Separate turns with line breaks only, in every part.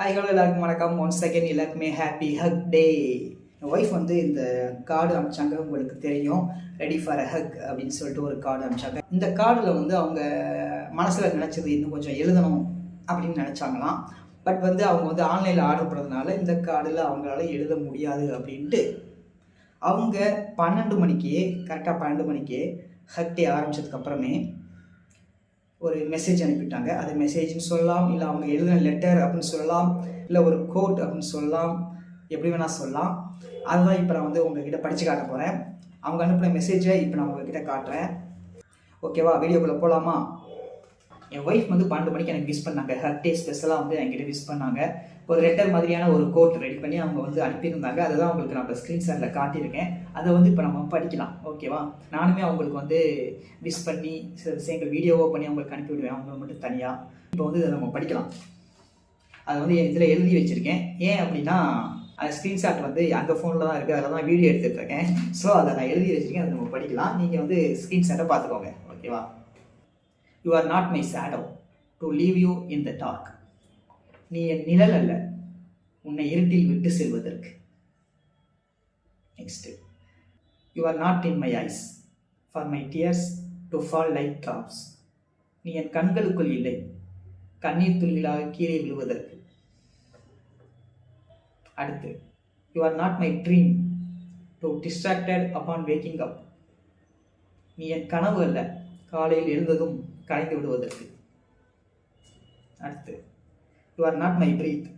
Hi hello எல்லாருக்கும் வணக்கம். One second எல்லாருக்குமே ஹாப்பி ஹக் டே என் ஒய்ஃப் வந்து இந்த கார்டு அனுப்பிச்சாங்க. உங்களுக்கு தெரியும். ரெடி ஃபார் ஹக் அப்படின்னு சொல்லிட்டு ஒரு கார்டு அனுப்பிச்சாங்க. இந்த கார்டில் வந்து அவங்க மனசில் நினச்சது இன்னும் கொஞ்சம் எழுதணும் அப்படின்னு நினச்சாங்களாம். பட் வந்து அவங்க வந்து ஆன்லைனில் ஆர்டர் பண்ணதுனால இந்த கார்டில் அவங்களால எழுத முடியாது அப்படின்ட்டு அவங்க பன்னெண்டு மணிக்கே கரெக்டாக பன்னெண்டு மணிக்கே ஹக் டே ஆரம்பிச்சதுக்கப்புறமே ஒரு மெசேஜ் அனுப்பிட்டாங்க. அது மெசேஜ்னு சொல்லலாம் இல்லை அவங்க எழுதின லெட்டர் அப்படின்னு சொல்லலாம் இல்லை ஒரு கோட் அப்படின்னு சொல்லலாம் எப்படி வேணால் சொல்லலாம். அதுதான் இப்போ நான் வந்து உங்ககிட்ட படித்து காட்ட போகிறேன் அவங்க அனுப்பின மெசேஜை இப்போ நான் உங்ககிட்ட காட்டுறேன். ஓகேவா வீடியோக்குள்ளே போகலாமா என் ஒய்ஃப் வந்து பன்னெண்டு மணிக்கு எனக்கு விஷ் பண்ணாங்க. ஹர்டே ஸ்பெஷலாக வந்து என்கிட்ட விஷ் பண்ணாங்க. ஒரு லெட்டர் மாதிரியான ஒரு கோட் ரெடி பண்ணி அவங்க வந்து அனுப்பியிருந்தாங்க. அதை தான் உங்களுக்கு நான் இப்போ ஸ்க்ரீன்ஷாட்டில் காட்டியிருக்கேன். அதை வந்து இப்போ நம்ம படிக்கலாம். ஓகேவா நானுமே அவங்களுக்கு வந்து விஷ் பண்ணி சில விஷயங்கள் வீடியோவோ பண்ணி அவங்களுக்கு அனுப்பி விடுவேன். அவங்களுக்கு மட்டும் தனியாக இப்போ வந்து இதை நம்ம படிக்கலாம். அதை வந்து இதில் எழுதி வச்சுருக்கேன். ஏன் அப்படின்னா அந்த ஸ்க்ரீன்ஷாட் வந்து அந்த ஃபோனில் தான் இருக்குது அதில் தான் வீடியோ எடுத்துகிட்டு இருக்கேன். ஸோ அதை நான் எழுதி வச்சுருக்கேன். அதை நம்ம படிக்கலாம். நீங்கள் வந்து ஸ்க்ரீன்ஷாட்டை பார்த்துக்கோங்க. ஓகேவா you are not my shadow to leave you in the dark நீ என் நிழல் அல்ல உன்னை இருட்டில் விட்டு செல்வதற்கு. Next you are not in my eyes for my tears to fall like drops நீ என் கண்களுக்குள் இல்லை கண்ணீர் துளிகளாக கீழே விழுவதற்கு. அடுத்து you are not my dream to distracted upon waking up நீ என் கனவு அல்ல காலையில் எழுந்ததும் கரைந்து விடுவதற்கு. அடுத்து you are not my breath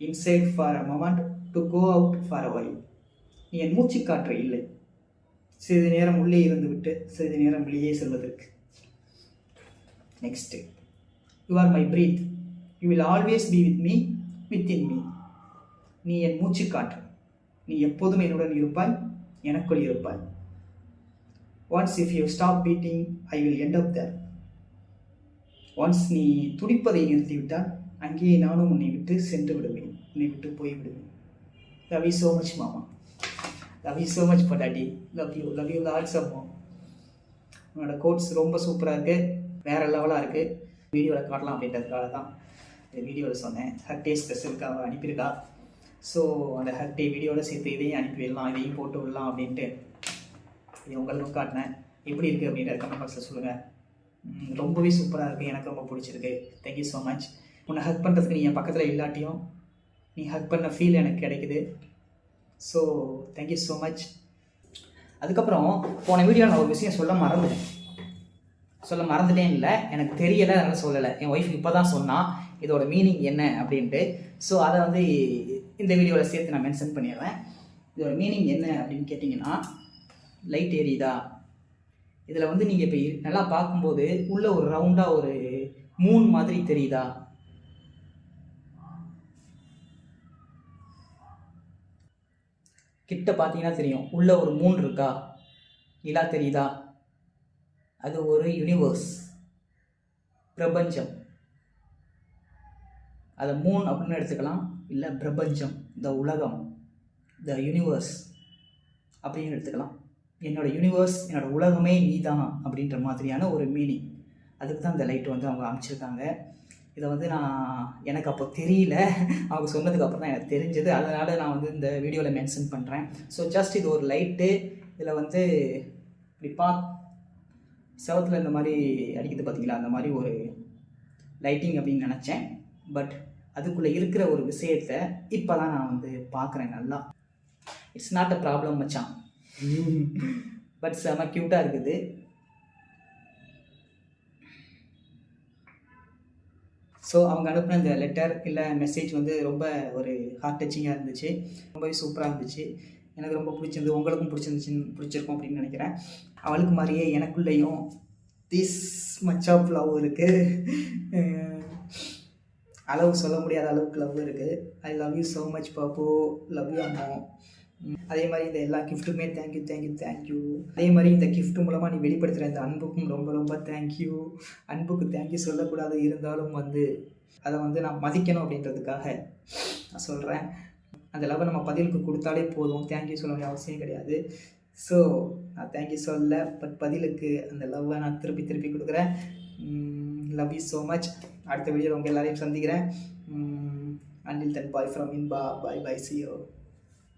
inside for a moment to go out for a while நீ என் மூச்சுக்காற்று இல்லை. சிறிது நேரம் உள்ளே இருந்துவிட்டு சிறிது நேரம் வெளியே செல்வதற்கு. Next you are my breath you will always be with me with in me நீ என் மூச்சுக்காற்று நீ எப்போதும் என்னுடன் இருப்பாய் எனக்குள் இருப்பாய். Once if you stop beating I will end up there once நீ துடிப்பதை நிறுத்திவிட்டால் அங்கேயே நானும் உன்னை விட்டு சென்று விடுவேன். உன்னை விட்டு போய் விடுவேன். லவ் யூ ஸோ மச் மாமா. Love you so much பட்டாட்டி love you love you lots அம்மா. உன்னோட கோட்ஸ் ரொம்ப சூப்பராக இருக்குது வேறு லெவலாக இருக்குது வீடியோவில் காட்டலாம் அப்படின்றதுக்காக தான் இந்த வீடியோவில் சொன்னேன். ஹர்டே ஸ்பெஷலுக்காக அனுப்பியிருக்கா. ஸோ அந்த ஹர்டே வீடியோவில் சேர்த்து இதையும் அனுப்பிவிடலாம் இதையும் போட்டு விடலாம் அப்படின்ட்டு. இது உங்களுக்கும் காட்டினேன். எப்படி இருக்குது அப்படின்ற கமெண்ட் பாக்ஸில் சொல்லுங்கள் ரொம்பவே சூப்பராக இருக்குது எனக்கு ரொம்ப பிடிச்சிருக்கு. தேங்க்யூ ஸோ மச் உன்னை ஹக் பண்ணுறதுக்கு நீ என் பக்கத்தில் இல்லாட்டியும் நீ ஹக் பண்ண ஃபீல் எனக்கு கிடைக்குது. ஸோ தேங்க்யூ ஸோ மச் அதுக்கப்புறம் போன வீடியோவில் நான் ஒரு விஷயம் சொல்ல மறந்துட்டேன். சொல்ல மறந்துட்டேன் இல்லை. எனக்கு தெரியலை அதனால் சொல்லலை. என் ஒய்ஃப் இப்போ தான் சொன்னான் இதோட மீனிங் என்ன அப்படின்ட்டு. ஸோ அதை வந்து இந்த வீடியோவில் சேர்த்து நான் மென்ஷன் பண்ணிடுறேன். இதோட மீனிங் என்ன அப்படின்னு கேட்டிங்கன்னா லைட் எரியுதா? இதில் வந்து நீங்கள் இப்போ நல்லா பார்க்கும்போது உள்ளே ஒரு ரவுண்டாக ஒரு மூன் மாதிரி தெரியுதா? கிட்ட பார்த்தீங்கன்னா தெரியும். உள்ளே ஒரு மூன் இருக்கா? நிலா தெரியுதா? அது ஒரு யூனிவர்ஸ் பிரபஞ்சம். அதை மூன் அப்படின்னு எடுத்துக்கலாம். இல்லை பிரபஞ்சம். இந்த உலகம். த யூனிவர்ஸ் அப்படின்னு எடுத்துக்கலாம். என்னோட யூனிவர்ஸ் என்னோட உலகமே நீதான் அப்படின்ற மாதிரியான ஒரு மீனிங் அதுக்கு தான் இந்த லைட் வந்து அவங்க அமைச்சிருக்காங்க. இதை வந்து நான் எனக்கு அப்போ தெரியல. அவங்க சொன்னதுக்கு அப்புறம் தான் எனக்கு தெரிஞ்சது. அதனால் நான் வந்து இந்த வீடியோவில் மென்ஷன் பண்ணுறேன் ஸோ ஜஸ்ட் இது ஒரு லைட்டு இதில் வந்து இப்படி பா செவத்தில் இந்த மாதிரி அடிக்குது பார்த்தீங்களா அந்த மாதிரி ஒரு லைட்டிங் அப்படின்னு நினச்சேன். பட் அதுக்குள்ளே இருக்கிற ஒரு விஷயத்தை இப்போ தான் நான் வந்து பார்க்குறேன் நல்லா. இட்ஸ் நாட் அ ப்ராப்ளம் மச்சான். பட் செம க்யூட்டாக இருக்குது. ஸோ அவங்க அனுப்பின அந்த லெட்டர் இல்லை மெசேஜ் வந்து ரொம்ப ஒரு ஹார்ட் டச்சிங்காக இருந்துச்சு. ரொம்பவே சூப்பராக இருந்துச்சு. எனக்கு ரொம்ப பிடிச்சிருந்து உங்களுக்கும் பிடிச்சிருந்துச்சின்னு பிடிச்சிருக்கும் அப்படின்னு நினைக்கிறேன். அவளுக்கு மாதிரியே எனக்குள்ளேயும் திஸ் மச் ஆஃப் லவ் இருக்குது அளவு சொல்ல முடியாத அளவுக்கு லவ் இருக்குது I love you so much Pappu love you அம்மோ. அதே மாதிரி இந்த எல்லா கிஃப்ட்டுமே தேங்க்யூ தேங்க்யூ தேங்க்யூ அதே மாதிரி இந்த கிஃப்ட் மூலமாக நீ வெளிப்படுத்துகிற இந்த அன்புக்கும் ரொம்ப ரொம்ப தேங்க்யூ அன்புக்கு தேங்க்யூ சொல்லக்கூடாது இருந்தாலும் வந்து அதை வந்து நான் மதிக்கணும் அப்படின்றதுக்காக நான் சொல்கிறேன் அந்த லவ்வை நம்ம பதிலுக்கு கொடுத்தாலே போதும். தேங்க்யூ சொல்ல வேண்டிய அவசியம் கிடையாது. ஸோ நான் தேங்க்யூ சொல்ல பட் பதிலுக்கு அந்த லவ்வை நான் திருப்பி திருப்பி கொடுக்குறேன். லவ் யூ ஸோ மச் அடுத்த வீடியோவில் உங்கள் எல்லாரையும் சந்திக்கிறேன். Until then bye from Inba bye bye ciao